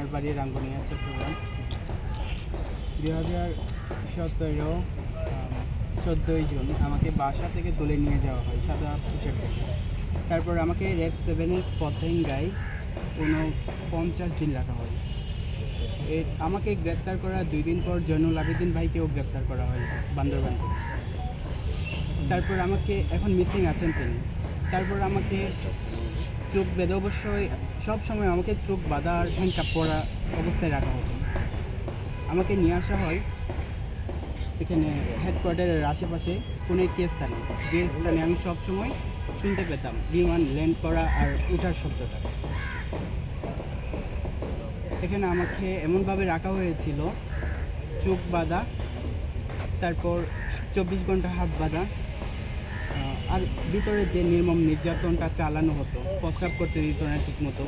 আমার বাড়ি রাঙ্গুনিয়া, চট্টগ্রাম। দু হাজার সতেরো চোদ্দোই জুন আমাকে বাসা থেকে তুলে নিয়ে যাওয়া হয় সাদা পোশাক পরে। তারপর আমাকে রেড সেভেনের পথেঙ্গায় কোনো পঞ্চাশ দিন রাখা হয়। এর আমাকে গ্রেপ্তার করার দুই দিন পর জয়নুল আবেদিন ভাইকেও গ্রেপ্তার করা হয় বান্দরবান থেকে। তারপর আমাকে এখন মিসিং আছেন তিনি। তারপর আমাকে চোখ বেঁধে অবশ্যই সব সময় আমাকে চোখ বাঁধা আর হ্যান্ডকাপ পরা অবস্থায় রাখা হতো। আমাকে নিয়ে আসা হয় এখানে হেডকোয়ার্টারের আশেপাশে কোনো একটি স্থানে। যে স্থানে আমি সব সময় শুনতে পেতাম, বিমান ল্যান্ড করা আর ওঠার শব্দটা। এখানে আমাকে এমনভাবে রাখা হয়েছিল, চোখ বাঁধা, তারপর চব্বিশ ঘণ্টা হাত বাঁধা আর ভিতরে যে নির্মম নির্যাতনটা চালানো হতো, প্রস্রাব করতে দিত না ঠিকমতো,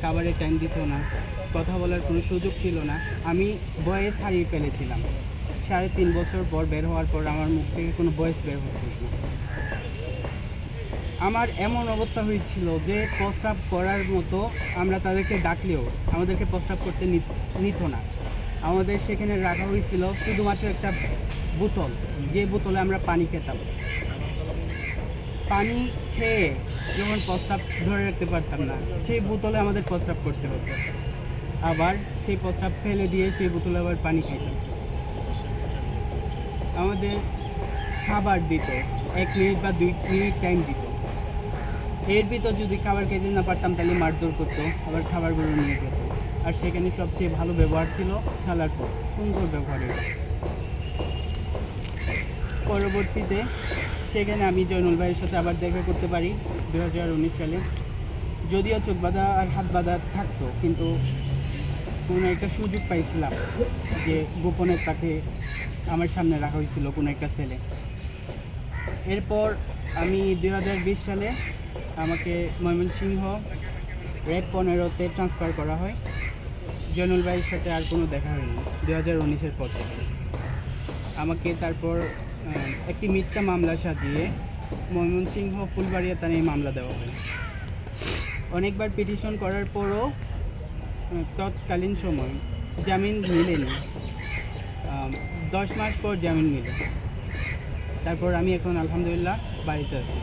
খাবারের টাইম দিত না, কথা বলার কোনো সুযোগ ছিল না, আমি বয়স হারিয়ে ফেলেছিলাম। সাড়ে তিন বছর পর বের হওয়ার পর আমার মুখ থেকে কোনো বয়স বের হচ্ছিল না। আমার এমন অবস্থা হয়েছিল যে প্রস্রাব করার মতো আমরা তাদেরকে ডাকলেও আমাদেরকে প্রস্রাব করতে নিত না। আমাদের সেখানে রাখা হয়েছিল শুধুমাত্র একটা বোতল, যে বোতলে আমরা পানি খেতাম। পানি খেয়ে যেমন প্রস্রাব ধরে রাখতে পারতাম না, সেই বোতলে আমাদের প্রস্রাব করতে হতো। আবার সেই প্রস্রাব ফেলে দিয়ে সেই বোতলে আবার পানি খাইতাম আমাদের খাবার দিত, এক মিনিট বা দুই মিনিট টাইম দিত। এর ভিতর যদি খাবার খেতে না পারতাম, তাহলে মারধর করতো, আবার খাবারগুলো নিয়ে যেত। আর সেখানে সবচেয়ে ভালো ব্যবহার ছিল সালার পর, সুন্দর ব্যবহারের। পরবর্তীতে সেখানে আমি জয়নুল ভাইয়ের সাথে আবার দেখা করতে পারি দু হাজার উনিশ সালে। যদিও চোখ বাঁধা আর হাত বাঁধা থাকতো, কিন্তু কোনো একটা সুযোগ পাইছিলাম যে গোপনে তাকে আমার সামনে রাখা হয়েছিল কোনো একটা ছেলে এরপর আমি দু হাজার বিশ সালে আমাকে ময়মনসিংহ র্যাব পনেরোতে ট্রান্সফার করা হয়। জয়নুল ভাইয়ের সাথে আর কোনো দেখা হয়নি দু হাজার উনিশের পর আমাকে তারপর একটি মিথ্যা মামলা সাজিয়ে ময়মনসিংহ ফুলবাড়িয়া এই মামলা দেওয়া হয়। অনেকবার পিটিশন করার পরও তৎকালীন সময় জামিন মিলেনি। দশ মাস পর জামিন মিলে। তারপর আমি এখন আলহামদুলিল্লাহ বাড়িতে আছি।